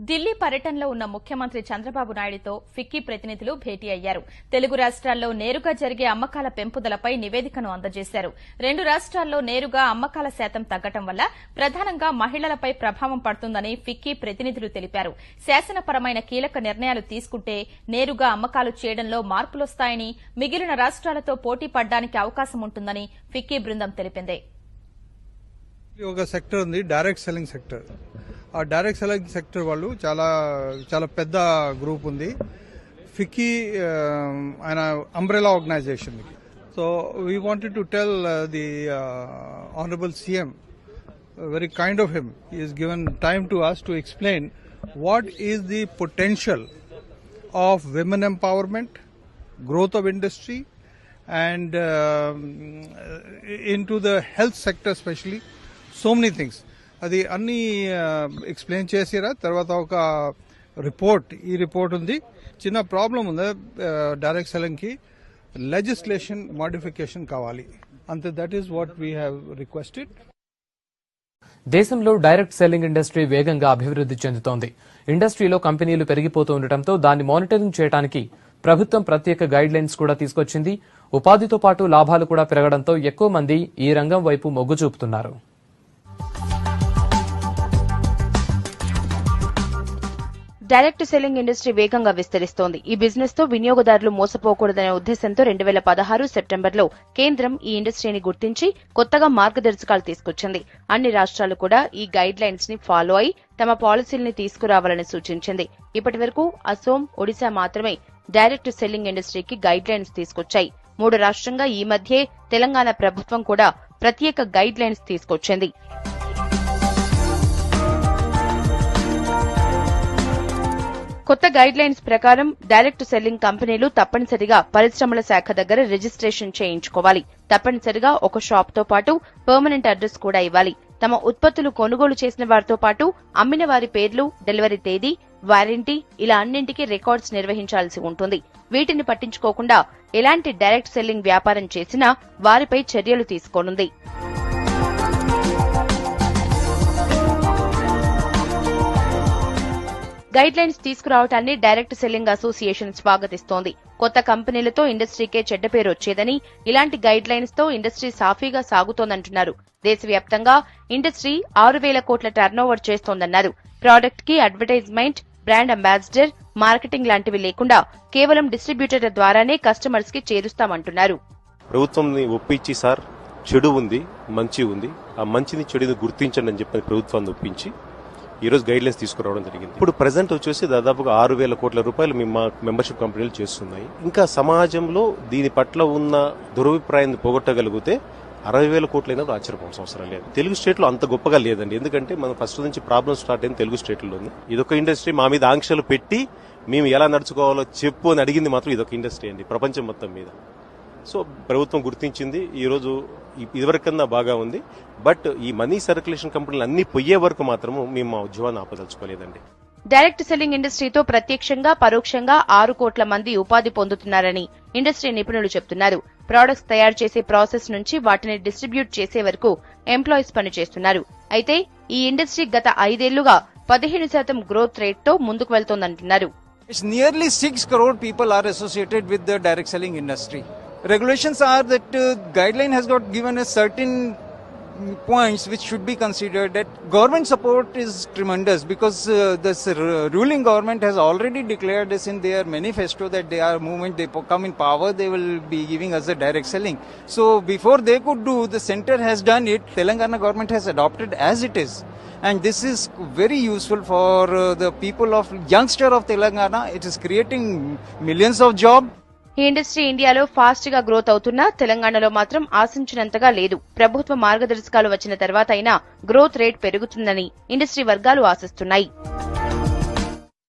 ఢిల్లీ పర్యటనలో ఉన్న ముఖ్యమంత్రి చంద్రబాబు నాయుడుతో ఫిక్కీ ప్రతినిధులు భేటీ అయ్యారు. తెలుగు రాష్ట్రాల్లో నేరుగా జరిగే అమ్మకాల పెంపుదలపై నివేదికను అందజేశారు. రెండు రాష్ట్రాల్లో నేరుగా అమ్మకాల శాతం తగ్గటం వల్ల ప్రధానంగా మహిళలపై ప్రభావం పడుతుందని ఫిక్కీ ప్రతినిధులు తెలిపారు. శాసనపరమైన కీలక నిర్ణయాలు తీసుకుంటే నేరుగా అమ్మకాలు చేయడంలో మార్పులొస్తాయని మిగిలిన రాష్ట్రాలతో పోటీ పడ్డానికి అవకాశం ఉంటుందని ఫిక్కీ బృందం తెలిపింది. ఒక సెక్టర్ ఉంది డైరెక్ట్ సెల్లింగ్ సెక్టర్ ఆ డైరెక్ట్ సెలెక్ట్ సెక్టర్ వాళ్ళు చాలా చాలా పెద్ద గ్రూప్ ఉంది. ఫికీ ఆయన umbrella organisation so we wanted to tell the honourable CM very kind of him is given time to us to explain what is the potential of women empowerment growth of industry and in to the health sector specially so many things అది అన్ని explain చేసిరా తర్వాత ఒక report ఈ report ఉంది. చిన్న problem ఉంది direct సెల్లింగ్కి legislation modification కావాలి. అంతే that is what we have requested దేశంలో డైరెక్ట్ సెల్లింగ్ ఇండస్ట్రీ వేగంగా అభివృద్ది చెందుతోంది. ఇండస్ట్రీలో కంపెనీలు పెరిగిపోతూ ఉండటంతో దాన్ని మానిటరింగ్ చేయడానికి ప్రభుత్వం ప్రత్యేక గైడ్ లైన్స్ కూడా తీసుకొచ్చింది. ఉపాధితో పాటు లాభాలు కూడా పెరగడంతో ఎక్కువ మంది ఈ రంగం వైపు మొగ్గు చూపుతున్నారు. డైరెక్ట్ సెల్లింగ్ ఇండస్ట్రీ వేగంగా విస్తరిస్తోంది. ఈ బిజినెస్తో వినియోగదారులు మోసపోకూడదనే ఉద్దేశంతో రెండు వేల పదహారు సెప్టెంబర్లో కేంద్రం ఈ ఇండస్ట్రీని గుర్తించి కొత్తగా మార్గదర్శకాలు తీసుకొచ్చింది. అన్ని రాష్ట్రాలు కూడా ఈ గైడ్ లైన్స్ని ఫాలో అయి తమ పాలసీల్ని తీసుకురావాలని సూచించింది. ఇప్పటి వరకు అసోం ఒడిశా మాత్రమే డైరెక్ట్ సెల్లింగ్ ఇండస్ట్రీకి గైడ్ లైన్స్ తీసుకొచ్చాయి. మూడు రాష్ట్రంగా ఈ మధ్యే తెలంగాణ ప్రభుత్వం కూడా ప్రత్యేక గైడ్ లైన్స్ తీసుకొచ్చింది. కొత్త గైడ్ లైన్స్ ప్రకారం డైరెక్ట్ సెల్లింగ్ కంపెనీలు తప్పనిసరిగా పరిశ్రమల శాఖ దగ్గర రిజిస్ట్రేషన్ చేయించుకోవాలి. తప్పనిసరిగా ఒక షాప్తో పాటు పర్మనెంట్ అడ్రస్ కూడా ఇవ్వాలి. తమ ఉత్పత్తులు కొనుగోలు చేసిన వారితో పాటు అమ్మిన వారి పేర్లు డెలివరీ తేదీ వారంటీ ఇలా అన్నింటికీ రికార్డ్స్ నిర్వహించాల్సి ఉంటుంది. వీటిని పట్టించుకోకుండా ఎలాంటి డైరెక్ట్ సెల్లింగ్ వ్యాపారం చేసినా వారిపై చర్యలు తీసుకోనుంది. గైడ్ లైన్స్ తీసుకురావటాన్ని డైరెక్ట్ సెల్లింగ్ అసోసియేషన్ స్వాగతిస్తోంది. కొత్త కంపెనీలతో ఇండస్ట్రీకే చెడ్డ పేరు వచ్చేదని ఇలాంటి గైడ్ లైన్స్తో ఇండస్ట్రీ సాఫీగా సాగుతోందంటున్నారు. దేశవ్యాప్తంగా ఇండస్ట్రీ ఆరు వేల కోట్ల టర్నోవర్ చేస్తోందన్నారు. ప్రాడక్ట్కి అడ్వర్టైజ్మెంట్ బ్రాండ్ అంబాసిడర్ మార్కెటింగ్ లాంటివి లేకుండా కేవలం డిస్ట్రిబ్యూటర్ల ద్వారానే కస్టమర్స్కి చేరుస్తామంటున్నారు. ప్రభుత్వం ఒప్పించి సార్ చెడు ఉంది మంచి ఉంది. ఆ మంచిని చెడుని గుర్తించండి అని చెప్పి ప్రభుత్వాన్ని ఒప్పించి ఈ రోజు గైడ్ లైన్స్ తీసుకురావడం జరిగింది. ఇప్పుడు ప్రజెంట్ వచ్చేసి దాదాపుగా ఆరు వేల కోట్ల రూపాయలు మా మెంబర్షిప్ కంపెనీలు చేస్తున్నాయి. ఇంకా సమాజంలో దీని పట్ల ఉన్న దురభిప్రాయాన్ని పోగొట్టగలిగితే అరవై వేల కోట్లైనా ఆశ్చర్యపోవడం ఆశ్చర్యపోవాల్సిన అవసరం లేదు. తెలుగు స్టేట్లో అంత గొప్పగా లేదండి. ఎందుకంటే మనం ఫస్ట్ నుంచి ప్రాబ్లమ్ స్టార్ట్ అయింది తెలుగు స్టేట్లో ఉంది ఇదొక ఇండస్ట్రీ మా మీద ఆంక్షలు పెట్టి మేము ఎలా నడుచుకోవాలో చెప్పు అని అడిగింది మాత్రం ఇదొక ఇండస్ట్రీ అండి. ప్రపంచం మొత్తం మీద. సో ప్రభుత్వం గుర్తించింది. ఈ రోజు ఇ- ఇదివరకన్నా బాగా ఉంది. బట్ ఈ మనీ సర్క్యులేషన్ కంపెనీలు అన్ని పొయ్యే వరకు మాత్రము మేము మా ఉద్యమాన్ని ఆపదలుచుకోలేదండి. డైరెక్ట్ సెల్లింగ్ ఇండస్ట్రీతో ప్రత్యక్షంగా పరోక్షంగా ఆరు కోట్ల మంది ఉపాధి పొందుతున్నారని ఇండస్ట్రీ నిపుణులు చెబుతున్నారు ప్రొడక్ట్స్ తయారు చేసే ప్రాసెస్ నుంచి వాటిని డిస్ట్రిబ్యూట్ చేసే వరకు ఎంప్లాయీస్ పనిచేస్తున్నారు. అయితే ఈ ఇండస్ట్రీ గత ఐదేళ్ళుగా పదిహేను శాతం గ్రోత్ రేట్తో ముందుకు వెళ్తోందంటున్నారు. It's nearly 6 crore people are associated with the direct selling industry. Regulations are that uh, guideline has got given a certain points which should be considered that government support is tremendous because uh, this ruling government has already declared this in their manifesto that they are movement they come in power they will be giving us the direct selling. So before they could do the center has done it telangana government has adopted as it is. And this is very useful for uh, the people of youngster of telangana. It is creating millions of job ఈ industry ఇండియాలో ఫాస్ట్గా growth అవుతున్నా తెలంగాణలో మాత్రం ఆశించినంతగా లేదు. ప్రభుత్వ మార్గదర్శకాలు వచ్చిన తర్వాత అయినా గ్రోత్ రేట్ పెరుగుతుందని ఇండస్ట్రీ వర్గాలు ఆశిస్తున్నాయి.